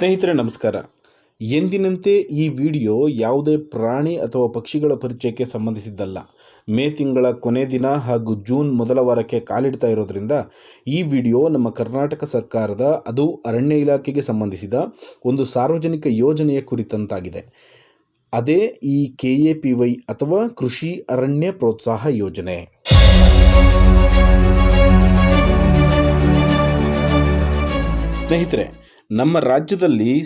ಸ್ನೇಹಿತರೆ, ನಮಸ್ಕಾರ. ಎಂದಿನಂತೆ ಈ ವಿಡಿಯೋ ಯಾವುದೇ ಪ್ರಾಣಿ ಅಥವಾ ಪಕ್ಷಿಗಳ ಪರಿಚಯಕ್ಕೆ ಸಂಬಂಧಿಸಿದ್ದಲ್ಲ. ಮೇ ತಿಂಗಳ ಕೊನೆ ದಿನ ಹಾಗೂ ಜೂನ್ ಮೊದಲ ವಾರಕ್ಕೆ ಕಾಲಿಡ್ತಾ ಇರೋದ್ರಿಂದ ಈ ವಿಡಿಯೋ ನಮ್ಮ ಕರ್ನಾಟಕ ಸರ್ಕಾರದ, ಅದು ಅರಣ್ಯ ಇಲಾಖೆಗೆ ಸಂಬಂಧಿಸಿದ ಒಂದು ಸಾರ್ವಜನಿಕ ಯೋಜನೆಯ ಕುರಿತಂತಾಗಿದೆ. ಅದೇ ಈ ಕೆ ಎ ಪಿ ವೈ ಅಥವಾ ಕೃಷಿ ಅರಣ್ಯ ಪ್ರೋತ್ಸಾಹ ಯೋಜನೆ. ಸ್ನೇಹಿತರೆ ನಮ್ಮ ರಾಜ್ಯದಲ್ಲಿ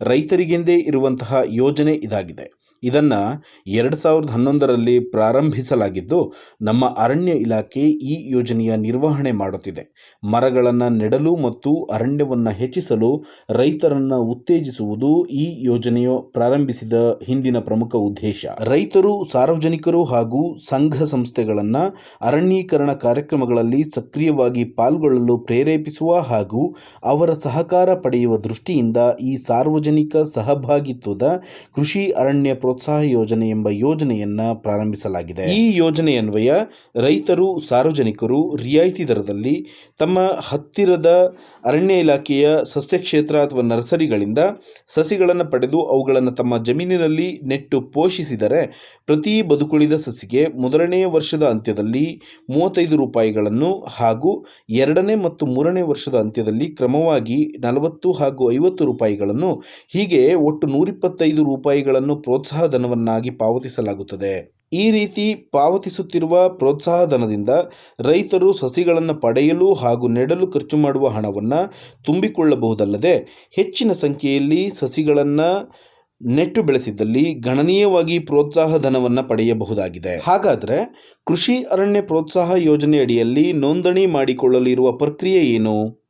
ರೈತರಿಗೆಂದೇ ಇರುವಂತಹ ಯೋಜನೆ ಇದಾಗಿದೆ. ಇದನ್ನು ಎರಡು ಸಾವಿರದ ಹನ್ನೊಂದರಲ್ಲಿ ಪ್ರಾರಂಭಿಸಲಾಗಿದ್ದು, ನಮ್ಮ ಅರಣ್ಯ ಇಲಾಖೆ ಈ ಯೋಜನೆಯ ನಿರ್ವಹಣೆ ಮಾಡುತ್ತಿದೆ. ಮರಗಳನ್ನು ನೆಡಲು ಮತ್ತು ಅರಣ್ಯವನ್ನು ಹೆಚ್ಚಿಸಲು ರೈತರನ್ನು ಉತ್ತೇಜಿಸುವುದು ಈ ಯೋಜನೆಯು ಪ್ರಾರಂಭಿಸಿದ ಹಿಂದಿನ ಪ್ರಮುಖ ಉದ್ದೇಶ. ರೈತರು, ಸಾರ್ವಜನಿಕರು ಹಾಗೂ ಸಂಘ ಸಂಸ್ಥೆಗಳನ್ನು ಅರಣ್ಯೀಕರಣ ಕಾರ್ಯಕ್ರಮಗಳಲ್ಲಿ ಸಕ್ರಿಯವಾಗಿ ಪಾಲ್ಗೊಳ್ಳಲು ಪ್ರೇರೇಪಿಸುವ ಹಾಗೂ ಅವರ ಸಹಕಾರ ಪಡೆಯುವ ದೃಷ್ಟಿಯಿಂದ ಈ ಸಾರ್ವಜನಿಕ ಸಹಭಾಗಿತ್ವದ ಕೃಷಿ ಅರಣ್ಯ ಪ್ರೋತ್ಸಾಹ ಯೋಜನೆ ಎಂಬ ಯೋಜನೆಯನ್ನು ಪ್ರಾರಂಭಿಸಲಾಗಿದೆ. ಈ ಯೋಜನೆಯನ್ವಯ ರೈತರು, ಸಾರ್ವಜನಿಕರು ರಿಯಾಯಿತಿ ದರದಲ್ಲಿ ತಮ್ಮ ಹತ್ತಿರದ ಅರಣ್ಯ ಇಲಾಖೆಯ ಸಸ್ಯ ಕ್ಷೇತ್ರ ಅಥವಾ ನರ್ಸರಿಗಳಿಂದ ಸಸಿಗಳನ್ನು ಪಡೆದು ಅವುಗಳನ್ನು ತಮ್ಮ ಜಮೀನಿನಲ್ಲಿ ನೆಟ್ಟು ಪೋಷಿಸಿದರೆ ಪ್ರತಿ ಬದುಕುಳಿದ ಸಸಿಗೆ ಮೊದಲನೇ ವರ್ಷದ ಅಂತ್ಯದಲ್ಲಿ ಮೂವತ್ತೈದು ರೂಪಾಯಿಗಳನ್ನು ಹಾಗೂ ಎರಡನೇ ಮತ್ತು ಮೂರನೇ ವರ್ಷದ ಅಂತ್ಯದಲ್ಲಿ ಕ್ರಮವಾಗಿ ನಲವತ್ತು ಹಾಗೂ ಐವತ್ತು ರೂಪಾಯಿಗಳನ್ನು ಹೀಗೆ ಒಟ್ಟು ನೂರಿಪ್ಪತ್ತೈದು ರೂಪಾಯಿಗಳನ್ನು ಪ್ರೋತ್ಸಾಹ ಧನವನ್ನಾಗಿ ಪಾವತಿಸಲಾಗುತ್ತದೆ. ಈ ರೀತಿ ಪಾವತಿಸುತ್ತಿರುವ ಪ್ರೋತ್ಸಾಹ ಧನದಿಂದ ರೈತರು ಸಸಿಗಳನ್ನು ಪಡೆಯಲು ಹಾಗೂ ನೆಡಲು ಖರ್ಚು ಮಾಡುವ ಹಣವನ್ನು ತುಂಬಿಕೊಳ್ಳಬಹುದಲ್ಲದೆ ಹೆಚ್ಚಿನ ಸಂಖ್ಯೆಯಲ್ಲಿ ಸಸಿಗಳನ್ನು ನೆಟ್ಟು ಬೆಳೆಸಿದ್ದಲ್ಲಿ ಗಣನೀಯವಾಗಿ ಪ್ರೋತ್ಸಾಹ ಧನವನ್ನು ಪಡೆಯಬಹುದಾಗಿದೆ. ಹಾಗಾದರೆ ಕೃಷಿ ಅರಣ್ಯ ಪ್ರೋತ್ಸಾಹ ಯೋಜನೆ ಅಡಿಯಲ್ಲಿ ನೋಂದಣಿ ಮಾಡಿಕೊಳ್ಳಲು ಇರುವ ಪ್ರಕ್ರಿಯೆ ಏನು?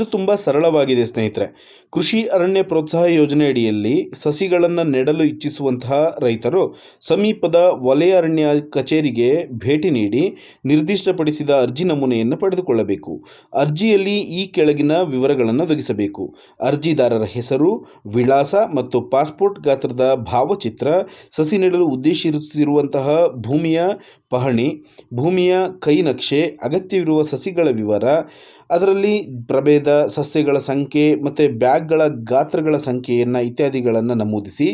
ಇದು ತುಂಬ ಸರಳವಾಗಿದೆ, ಸ್ನೇಹಿತರೆ. ಕೃಷಿ ಅರಣ್ಯ ಪ್ರೋತ್ಸಾಹ ಯೋಜನೆ ಅಡಿಯಲ್ಲಿ ಸಸಿಗಳನ್ನು ನೆಡಲು ಇಚ್ಛಿಸುವಂತಹ ರೈತರು ಸಮೀಪದ ವಲಯ ಅರಣ್ಯ ಕಚೇರಿಗೆ ಭೇಟಿ ನೀಡಿ ನಿರ್ದಿಷ್ಟಪಡಿಸಿದ ಅರ್ಜಿ ನಮೂನೆಯನ್ನು ಪಡೆದುಕೊಳ್ಳಬೇಕು. ಅರ್ಜಿಯಲ್ಲಿ ಈ ಕೆಳಗಿನ ವಿವರಗಳನ್ನು ಒದಗಿಸಬೇಕು. ಅರ್ಜಿದಾರರ ಹೆಸರು, ವಿಳಾಸ ಮತ್ತು ಪಾಸ್ಪೋರ್ಟ್ ಗಾತ್ರದ ಭಾವಚಿತ್ರ, ಸಸಿ ನೆಡಲು ಉದ್ದೇಶಿಸಿರುವಂತಹ ಭೂಮಿಯ ಪಹಣಿ, ಭೂಮಿಯ ಕೈ ನಕ್ಷೆ ಅಗತ್ಯವಿರುವ ಸಸಿಗಳ ವಿವರ ಅದರಲ್ಲಿ ಪ್ರಭೇದ, ಸಸ್ಯಗಳ ಸಂಖ್ಯೆ ಮತ್ತು ಬ್ಯಾಗ್ಗಳ ಗಾತ್ರಗಳ ಸಂಖ್ಯೆಯನ್ನು ಇತ್ಯಾದಿಗಳನ್ನು ನಮೂದಿಸಿ,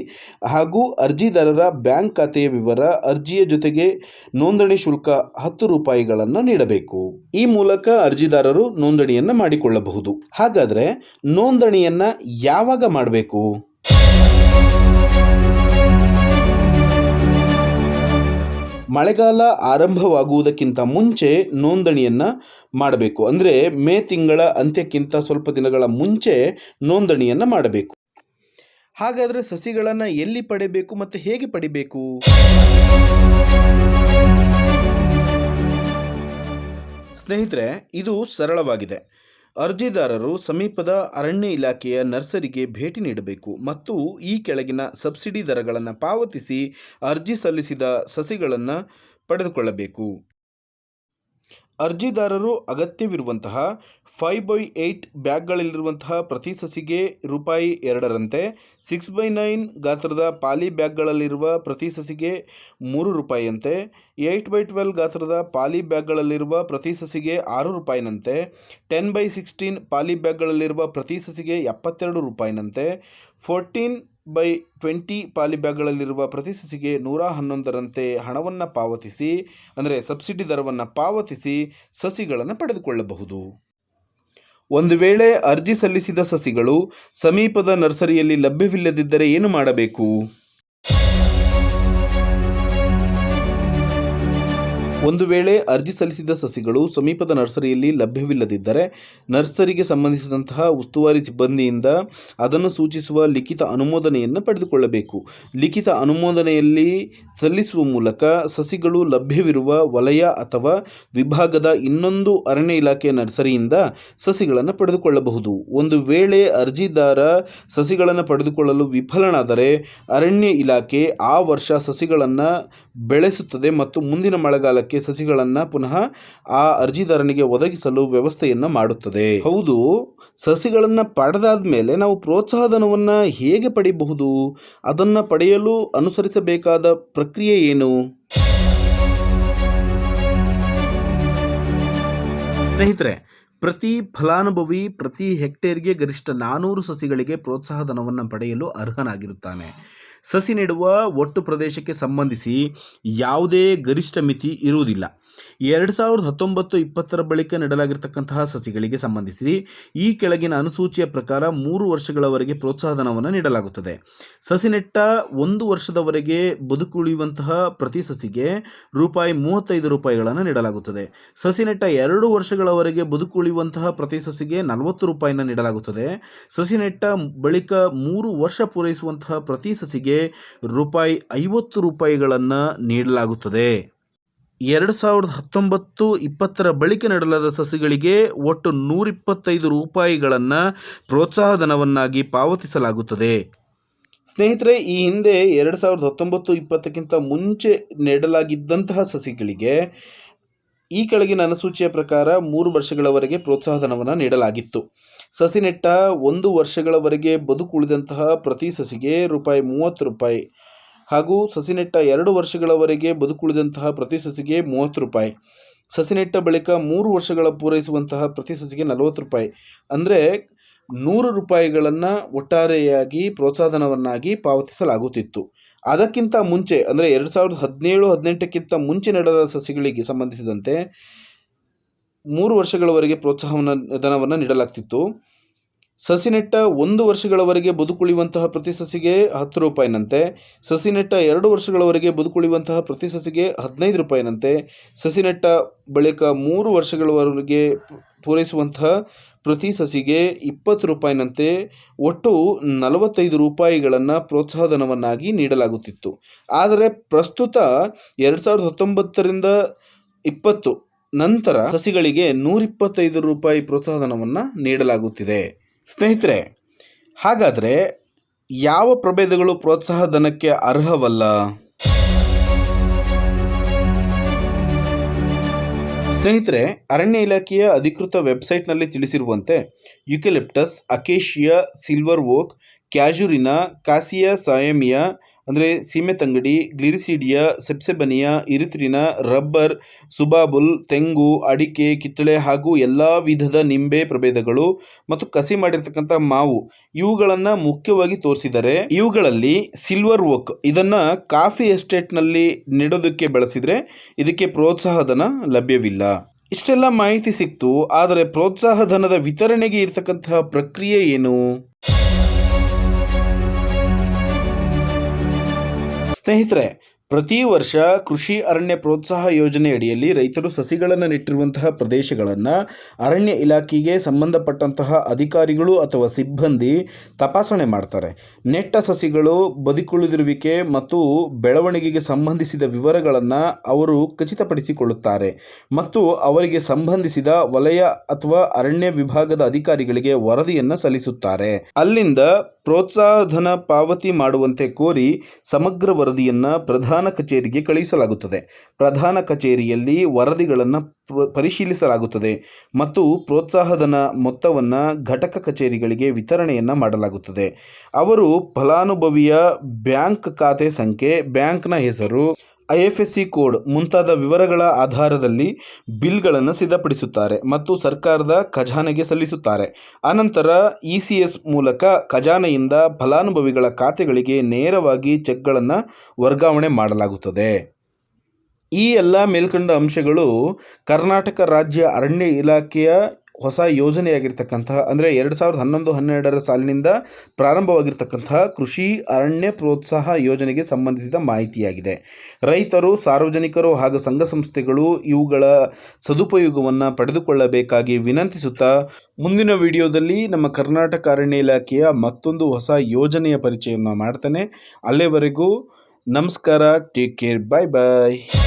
ಹಾಗೂ ಅರ್ಜಿದಾರರ ಬ್ಯಾಂಕ್ ಖಾತೆಯ ವಿವರ, ಅರ್ಜಿಯ ಜೊತೆಗೆ ನೋಂದಣಿ ಶುಲ್ಕ ಹತ್ತು ರೂಪಾಯಿಗಳನ್ನು ನೀಡಬೇಕು. ಈ ಮೂಲಕ ಅರ್ಜಿದಾರರು ನೋಂದಣಿಯನ್ನು ಮಾಡಿಕೊಳ್ಳಬಹುದು. ಹಾಗಾದರೆ ನೋಂದಣಿಯನ್ನು ಯಾವಾಗ ಮಾಡಬೇಕು? ಮಳೆಗಾಲ ಆರಂಭವಾಗುವುದಕ್ಕಿಂತ ಮುಂಚೆ ನೋಂದಣಿಯನ್ನು ಮಾಡಬೇಕು. ಅಂದರೆ ಮೇ ತಿಂಗಳ ಅಂತ್ಯಕ್ಕಿಂತ ಸ್ವಲ್ಪ ದಿನಗಳ ಮುಂಚೆ ನೋಂದಣಿಯನ್ನು ಮಾಡಬೇಕು. ಹಾಗಾದರೆ ಸಸಿಗಳನ್ನು ಎಲ್ಲಿ ಪಡೆಯಬೇಕು ಮತ್ತು ಹೇಗೆ ಪಡಿಬೇಕು? ಸ್ನೇಹಿತರೆ, ಇದು ಸರಳವಾಗಿದೆ. ಅರ್ಜಿದಾರರು ಸಮೀಪದ ಅರಣ್ಯ ಇಲಾಖೆಯ ನರ್ಸರಿಗೆ ಭೇಟಿ ನೀಡಬೇಕು ಮತ್ತು ಈ ಕೆಳಗಿನ ಸಬ್ಸಿಡಿ ದರಗಳನ್ನು ಪಾವತಿಸಿ ಅರ್ಜಿ ಸಲ್ಲಿಸಿದ ಸಸಿಗಳನ್ನು ಪಡೆದುಕೊಳ್ಳಬೇಕು. ಅರ್ಜಿದಾರರು ಅಗತ್ಯವಿರುವಂತಹ ಫೈವ್ ಬೈ ಏಯ್ಟ್ ಬ್ಯಾಗ್ಗಳಲ್ಲಿರುವಂತಹ ಪ್ರತಿ ಸಸಿಗೆ ರೂಪಾಯಿ ಎರಡರಂತೆ ಸಿಕ್ಸ್ ಬೈ ನೈನ್ ಗಾತ್ರದ ಪಾಲಿ ಬ್ಯಾಗ್ಗಳಲ್ಲಿರುವ ಪ್ರತಿ ಸಸಿಗೆ ಮೂರು ರೂಪಾಯಿಯಂತೆ ಏಯ್ಟ್ ಬೈ ಟ್ವೆಲ್ ಗಾತ್ರದ ಪಾಲಿ ಬ್ಯಾಗ್ಗಳಲ್ಲಿರುವ ಪ್ರತಿ ಸಸಿಗೆ ಆರು ರೂಪಾಯಿನಂತೆ ಟೆನ್ ಬೈ ಸಿಕ್ಸ್ಟೀನ್ ಪಾಲಿ ಬ್ಯಾಗ್ಗಳಲ್ಲಿರುವ ಪ್ರತಿ ಸಸಿಗೆ ಎಪ್ಪತ್ತೆರಡು ರೂಪಾಯಿನಂತೆ ಫೋರ್ಟೀನ್ ಬೈ ಟ್ವೆಂಟಿ ಪಾಲಿಬ್ಯಾಗ್ಗಳಲ್ಲಿರುವ ಪ್ರತಿ ಸಸಿಗೆ ನೂರ ಹನ್ನೊಂದರಂತೆ ಹಣವನ್ನು ಪಾವತಿಸಿ, ಅಂದರೆ ಸಬ್ಸಿಡಿ ದರವನ್ನು ಪಾವತಿಸಿ ಸಸಿಗಳನ್ನು ಪಡೆದುಕೊಳ್ಳಬಹುದು. ಒಂದು ವೇಳೆ ಅರ್ಜಿ ಸಲ್ಲಿಸಿದ ಸಸಿಗಳು ಸಮೀಪದ ನರ್ಸರಿಯಲ್ಲಿ ಲಭ್ಯವಿಲ್ಲದಿದ್ದರೆ ಏನು ಮಾಡಬೇಕು? ಒಂದು ವೇಳೆ ಅರ್ಜಿ ಸಲ್ಲಿಸಿದ ಸಸಿಗಳು ಸಮೀಪದ ನರ್ಸರಿಯಲ್ಲಿ ಲಭ್ಯವಿಲ್ಲದಿದ್ದರೆ ನರ್ಸರಿಗೆ ಸಂಬಂಧಿಸಿದಂತಹ ಉಸ್ತುವಾರಿ ಸಿಬ್ಬಂದಿಯಿಂದ ಅದನ್ನು ಸೂಚಿಸುವ ಲಿಖಿತ ಅನುಮೋದನೆಯನ್ನು ಪಡೆದುಕೊಳ್ಳಬೇಕು. ಲಿಖಿತ ಅನುಮೋದನೆಯಲ್ಲಿ ಸಲ್ಲಿಸುವ ಮೂಲಕ ಸಸಿಗಳು ಲಭ್ಯವಿರುವ ವಲಯ ಅಥವಾ ವಿಭಾಗದ ಇನ್ನೊಂದು ಅರಣ್ಯ ಇಲಾಖೆಯ ನರ್ಸರಿಯಿಂದ ಸಸಿಗಳನ್ನು ಪಡೆದುಕೊಳ್ಳಬಹುದು. ಒಂದು ವೇಳೆ ಅರ್ಜಿದಾರ ಸಸಿಗಳನ್ನು ಪಡೆದುಕೊಳ್ಳಲು ವಿಫಲನಾದರೆ ಅರಣ್ಯ ಇಲಾಖೆ ಆ ವರ್ಷ ಸಸಿಗಳನ್ನು ಬೆಳೆಸುತ್ತದೆ ಮತ್ತು ಮುಂದಿನ ಮಳೆಗಾಲಕ್ಕೆ ಸಸಿಗಳನ್ನು ಪುನಃ ಆ ಅರ್ಜಿದಾರನಿಗೆ ಒದಗಿಸಲು ವ್ಯವಸ್ಥೆಯನ್ನು ಮಾಡುತ್ತದೆ. ಹೌದು, ಸಸಿಗಳನ್ನು ಪಡೆದಾದ ಮೇಲೆ ನಾವು ಪ್ರೋತ್ಸಾಹಧನವನ್ನು ಹೇಗೆ ಪಡೆಯಬಹುದು ಅದನ್ನು ಪಡೆಯಲು ಅನುಸರಿಸಬೇಕಾದ ಪ್ರಕ್ರಿಯೆ ಏನು? ಸ್ನೇಹಿತರೆ, ಪ್ರತಿ ಫಲಾನುಭವಿ ಪ್ರತಿ ಹೆಕ್ಟೇರ್ಗೆ ಗರಿಷ್ಠ ನಾನೂರು ಸಸಿಗಳಿಗೆ ಪ್ರೋತ್ಸಾಹಧನವನ್ನು ಪಡೆಯಲು ಅರ್ಹನಾಗಿರುತ್ತಾನೆ. ಸಸಿ ನೆಡುವ ಒಟ್ಟು ಪ್ರದೇಶಕ್ಕೆ ಸಂಬಂಧಿಸಿ ಯಾವುದೇ ಗರಿಷ್ಠ ಮಿತಿ ಇರುವುದಿಲ್ಲ. ಎರಡು ಸಾವಿರದ ಹತ್ತೊಂಬತ್ತು ಇಪ್ಪತ್ತರ ಬಳಿಕ ನೆಡಲಾಗಿರ್ತಕ್ಕಂತಹ ಸಸಿಗಳಿಗೆ ಸಂಬಂಧಿಸಿ ಈ ಕೆಳಗಿನ ಅನುಸೂಚಿಯ ಪ್ರಕಾರ ಮೂರು ವರ್ಷಗಳವರೆಗೆ ಪ್ರೋತ್ಸಾಹಧನವನ್ನು ನೀಡಲಾಗುತ್ತದೆ. ಸಸಿ ನೆಟ್ಟ ಒಂದು ವರ್ಷದವರೆಗೆ ಬದುಕುಳಿಯುವಂತಹ ಪ್ರತಿ ಸಸಿಗೆ ರೂಪಾಯಿ ಮೂವತ್ತೈದು ರೂಪಾಯಿಗಳನ್ನು ನೀಡಲಾಗುತ್ತದೆ. ಸಸಿ ನೆಟ್ಟ ಎರಡು ವರ್ಷಗಳವರೆಗೆ ಬದುಕುಳಿಯುವಂತಹ ಪ್ರತಿ ಸಸಿಗೆ ನಲವತ್ತು ರೂಪಾಯಿನ ನೀಡಲಾಗುತ್ತದೆ. ಸಸಿ ನೆಟ್ಟ ಬಳಿಕ ಮೂರು ವರ್ಷ ಪೂರೈಸುವಂತಹ ಪ್ರತಿ ಸಸಿಗೆ ರೂಪಾಯಿ ಐವತ್ತು ರೂಪಾಯಿಗಳನ್ನು ನೀಡಲಾಗುತ್ತದೆ. ಎರಡು ಸಾವಿರದ ಹತ್ತೊಂಬತ್ತು ಇಪ್ಪತ್ತರ ಬಳಿಕ ನೆಡಲಾದ ಸಸಿಗಳಿಗೆ ಒಟ್ಟು ನೂರಿಪ್ಪತ್ತೈದು ರೂಪಾಯಿಗಳನ್ನು ಪ್ರೋತ್ಸಾಹಧನವನ್ನಾಗಿ ಪಾವತಿಸಲಾಗುತ್ತದೆ. ಸ್ನೇಹಿತರೆ, ಈ ಹಿಂದೆ ಎರಡು ಸಾವಿರದ ಹತ್ತೊಂಬತ್ತು ಇಪ್ಪತ್ತಕ್ಕಿಂತ ಮುಂಚೆ ನೆಡಲಾಗಿದ್ದಂತಹ ಸಸಿಗಳಿಗೆ ಈ ಕೆಳಗಿನ ಅನುಸೂಚಿಯ ಪ್ರಕಾರ ಮೂರು ವರ್ಷಗಳವರೆಗೆ ಪ್ರೋತ್ಸಾಹಧನವನ್ನು ನೀಡಲಾಗಿತ್ತು. ಸಸಿ ನೆಟ್ಟ ಒಂದು ವರ್ಷಗಳವರೆಗೆ ಬದುಕುಳಿದಂತಹ ಪ್ರತಿ ಸಸಿಗೆ ರೂಪಾಯಿ ಮೂವತ್ತು ರೂಪಾಯಿ ಹಾಗೂ ಸಸಿ ನೆಟ್ಟ ಎರಡು ವರ್ಷಗಳವರೆಗೆ ಬದುಕುಳಿದಂತಹ ಪ್ರತಿ ಸಸಿಗೆ ಮೂವತ್ತು ರೂಪಾಯಿ. ಸಸಿ ನೆಟ್ಟ ಬಳಿಕ ಮೂರು ವರ್ಷಗಳ ಪೂರೈಸುವಂತಹ ಪ್ರತಿ ಸಸಿಗೆ ನಲವತ್ತು ರೂಪಾಯಿ. ಅಂದರೆ ನೂರು ರೂಪಾಯಿಗಳನ್ನು ಒಟ್ಟಾರೆಯಾಗಿ ಪ್ರೋತ್ಸಾಹಧನವನ್ನಾಗಿ ಪಾವತಿಸಲಾಗುತ್ತಿತ್ತು. ಅದಕ್ಕಿಂತ ಮುಂಚೆ, ಅಂದರೆ ಎರಡು ಸಾವಿರದ ಹದಿನೇಳು, ಹದಿನೆಂಟಕ್ಕಿಂತ ಮುಂಚೆ ನಡೆದ ಸಸಿಗಳಿಗೆ ಸಂಬಂಧಿಸಿದಂತೆ ಮೂರು ವರ್ಷಗಳವರೆಗೆ ಪ್ರೋತ್ಸಾಹವನ್ನು, ಧನವನ್ನು ನೀಡಲಾಗ್ತಿತ್ತು. ಸಸಿ ನೆಟ್ಟ ಒಂದು ವರ್ಷಗಳವರೆಗೆ ಬದುಕುಳಿಯುವಂತಹ ಪ್ರತಿ ಸಸಿಗೆ ಹತ್ತು ರೂಪಾಯಿನಂತೆ ಸಸಿ ನೆಟ್ಟ ಎರಡು ವರ್ಷಗಳವರೆಗೆ ಬದುಕುಳಿಯುವಂತಹ ಪ್ರತಿ ಸಸಿಗೆ ಹದಿನೈದು ರೂಪಾಯಿನಂತೆ ಸಸಿ ನೆಟ್ಟ ಬಳಿಕ ಮೂರು ವರ್ಷಗಳವರೆಗೆ ಪೂರೈಸುವಂತಹ ಪ್ರತಿ ಸಸಿಗೆ ಇಪ್ಪತ್ತು ರೂಪಾಯಿನಂತೆ ಒಟ್ಟು ನಲವತ್ತೈದು ರೂಪಾಯಿಗಳನ್ನು ಪ್ರೋತ್ಸಾಹಧನವನ್ನಾಗಿ ನೀಡಲಾಗುತ್ತಿತ್ತು. ಆದರೆ ಪ್ರಸ್ತುತ ಎರಡು ಸಾವಿರದ ಹತ್ತೊಂಬತ್ತರಿಂದ ಇಪ್ಪತ್ತು ನಂತರ ಸಸಿಗಳಿಗೆ ನೂರಿಪ್ಪತ್ತೈದು ರೂಪಾಯಿ ಪ್ರೋತ್ಸಾಹಧನವನ್ನು ನೀಡಲಾಗುತ್ತಿದೆ. ಸ್ನೇಹಿತರೆ, ಹಾಗಾದರೆ ಯಾವ ಪ್ರಭೇದಗಳು ಪ್ರೋತ್ಸಾಹಧನಕ್ಕೆ ಅರ್ಹವಲ್ಲ? ಸ್ನೇಹಿತರೆ ಅರಣ್ಯ ಇಲಾಖೆಯ ಅಧಿಕೃತ ವೆಬ್ಸೈಟ್ನಲ್ಲಿ ತಿಳಿಸಿರುವಂತೆ eucalyptus acacia silver oak casuarina cassia siamea ಅಂದರೆ ಸೀಮೆತಂಗಡಿ ಗ್ಲಿರಿಸಿಡಿಯ, ಸೆಪ್ಸೆಬನಿಯಾ, ಇರಿತ್ರಿನ, ರಬ್ಬರ್, ಸುಬಾಬುಲ್, ತೆಂಗು, ಅಡಿಕೆ, ಕಿತ್ತಳೆ ಹಾಗೂ ಎಲ್ಲ ವಿಧದ ನಿಂಬೆ ಪ್ರಭೇದಗಳು ಮತ್ತು ಕಸಿ ಮಾಡಿರ್ತಕ್ಕಂಥ ಮಾವು. ಇವುಗಳನ್ನು ಮುಖ್ಯವಾಗಿ ತೋರಿಸಿದರೆ, ಇವುಗಳಲ್ಲಿ ಸಿಲ್ವರ್ ಓಕ್ ಇದನ್ನು ಕಾಫಿ ಎಸ್ಟೇಟ್ನಲ್ಲಿ ನೆಡೋದಕ್ಕೆ ಬಳಸಿದರೆ ಇದಕ್ಕೆ ಪ್ರೋತ್ಸಾಹಧನ ಲಭ್ಯವಿಲ್ಲ. ಇಷ್ಟೆಲ್ಲ ಮಾಹಿತಿ ಸಿಕ್ತು, ಆದರೆ ಪ್ರೋತ್ಸಾಹಧನದ ವಿತರಣೆಗೆ ಇರತಕ್ಕಂತಹ ಪ್ರಕ್ರಿಯೆ ಏನು? ಸ್ನೇಹಿತರೆ ಪ್ರತಿ ವರ್ಷ ಕೃಷಿ ಅರಣ್ಯ ಪ್ರೋತ್ಸಾಹ ಯೋಜನೆ ಅಡಿಯಲ್ಲಿ ರೈತರು ಸಸಿಗಳನ್ನು ನೆಟ್ಟಿರುವಂತಹ ಪ್ರದೇಶಗಳನ್ನು ಅರಣ್ಯ ಇಲಾಖೆಗೆ ಸಂಬಂಧಪಟ್ಟಂತಹ ಅಧಿಕಾರಿಗಳು ಅಥವಾ ಸಿಬ್ಬಂದಿ ತಪಾಸಣೆ ಮಾಡ್ತಾರೆ. ನೆಟ್ಟ ಸಸಿಗಳು ಬದುಕುಳಿದಿರುವಿಕೆ ಮತ್ತು ಬೆಳವಣಿಗೆಗೆ ಸಂಬಂಧಿಸಿದ ವಿವರಗಳನ್ನು ಅವರು ಖಚಿತಪಡಿಸಿಕೊಳ್ಳುತ್ತಾರೆ ಮತ್ತು ಅವರಿಗೆ ಸಂಬಂಧಿಸಿದ ವಲಯ ಅಥವಾ ಅರಣ್ಯ ವಿಭಾಗದ ಅಧಿಕಾರಿಗಳಿಗೆ ವರದಿಯನ್ನು ಸಲ್ಲಿಸುತ್ತಾರೆ. ಅಲ್ಲಿಂದ ಪ್ರೋತ್ಸಾಹಧನ ಪಾವತಿ ಮಾಡುವಂತೆ ಕೋರಿ ಸಮಗ್ರ ವರದಿಯನ್ನು ಪ್ರಧಾನ ಕಚೇರಿಗೆ ಕಳುಹಿಸಲಾಗುತ್ತದೆ. ಪ್ರಧಾನ ಕಚೇರಿಯಲ್ಲಿ ವರದಿಗಳನ್ನು ಪರಿಶೀಲಿಸಲಾಗುತ್ತದೆ ಮತ್ತು ಪ್ರೋತ್ಸಾಹಧನ ಮೊತ್ತವನ್ನು ಘಟಕ ಕಚೇರಿಗಳಿಗೆ ವಿತರಣೆಯನ್ನು ಮಾಡಲಾಗುತ್ತದೆ. ಅವರು ಫಲಾನುಭವಿಯ ಬ್ಯಾಂಕ್ ಖಾತೆ ಸಂಖ್ಯೆ, ಬ್ಯಾಂಕ್ನ ಹೆಸರು ಐ ಕೋಡ್ ಮುಂತಾದ ವಿವರಗಳ ಆಧಾರದಲ್ಲಿ ಬಿಲ್ಗಳನ್ನು ಸಿದ್ಧಪಡಿಸುತ್ತಾರೆ ಮತ್ತು ಸರ್ಕಾರದ ಖಜಾನೆಗೆ ಸಲ್ಲಿಸುತ್ತಾರೆ. ಅನಂತರ ಇ ಸಿ ಎಸ್ ಮೂಲಕ ಖಜಾನೆಯಿಂದ ಫಲಾನುಭವಿಗಳ ಖಾತೆಗಳಿಗೆ ನೇರವಾಗಿ ಚೆಕ್ಗಳನ್ನು ವರ್ಗಾವಣೆ ಮಾಡಲಾಗುತ್ತದೆ. ಈ ಎಲ್ಲ ಮೇಲ್ಕಂಡ ಅಂಶಗಳು ಕರ್ನಾಟಕ ರಾಜ್ಯ ಅರಣ್ಯ ಇಲಾಖೆಯ ಹೊಸ ಯೋಜನೆಯಾಗಿರ್ತಕ್ಕಂತಹ ಅಂದರೆ ಎರಡು ಸಾವಿರದ ಹನ್ನೊಂದು, ಹನ್ನೆರಡರ ಸಾಲಿನಿಂದ ಪ್ರಾರಂಭವಾಗಿರ್ತಕ್ಕಂತಹ ಕೃಷಿ ಅರಣ್ಯ ಪ್ರೋತ್ಸಾಹ ಯೋಜನೆಗೆ ಸಂಬಂಧಿಸಿದ ಮಾಹಿತಿಯಾಗಿದೆ. ರೈತರು, ಸಾರ್ವಜನಿಕರು ಹಾಗೂ ಸಂಘ ಸಂಸ್ಥೆಗಳು ಇವುಗಳ ಸದುಪಯೋಗವನ್ನು ಪಡೆದುಕೊಳ್ಳಬೇಕಾಗಿ ವಿನಂತಿಸುತ್ತಾ, ಮುಂದಿನ ವಿಡಿಯೋದಲ್ಲಿ ನಮ್ಮ ಕರ್ನಾಟಕ ಅರಣ್ಯ ಇಲಾಖೆಯ ಮತ್ತೊಂದು ಹೊಸ ಯೋಜನೆಯ ಪರಿಚಯವನ್ನು ಮಾಡ್ತೇನೆ. ಅಲ್ಲಿವರೆಗೂ ನಮಸ್ಕಾರ ಟೇಕ್ ಕೇರ್ ಬಾಯ್ ಬಾಯ್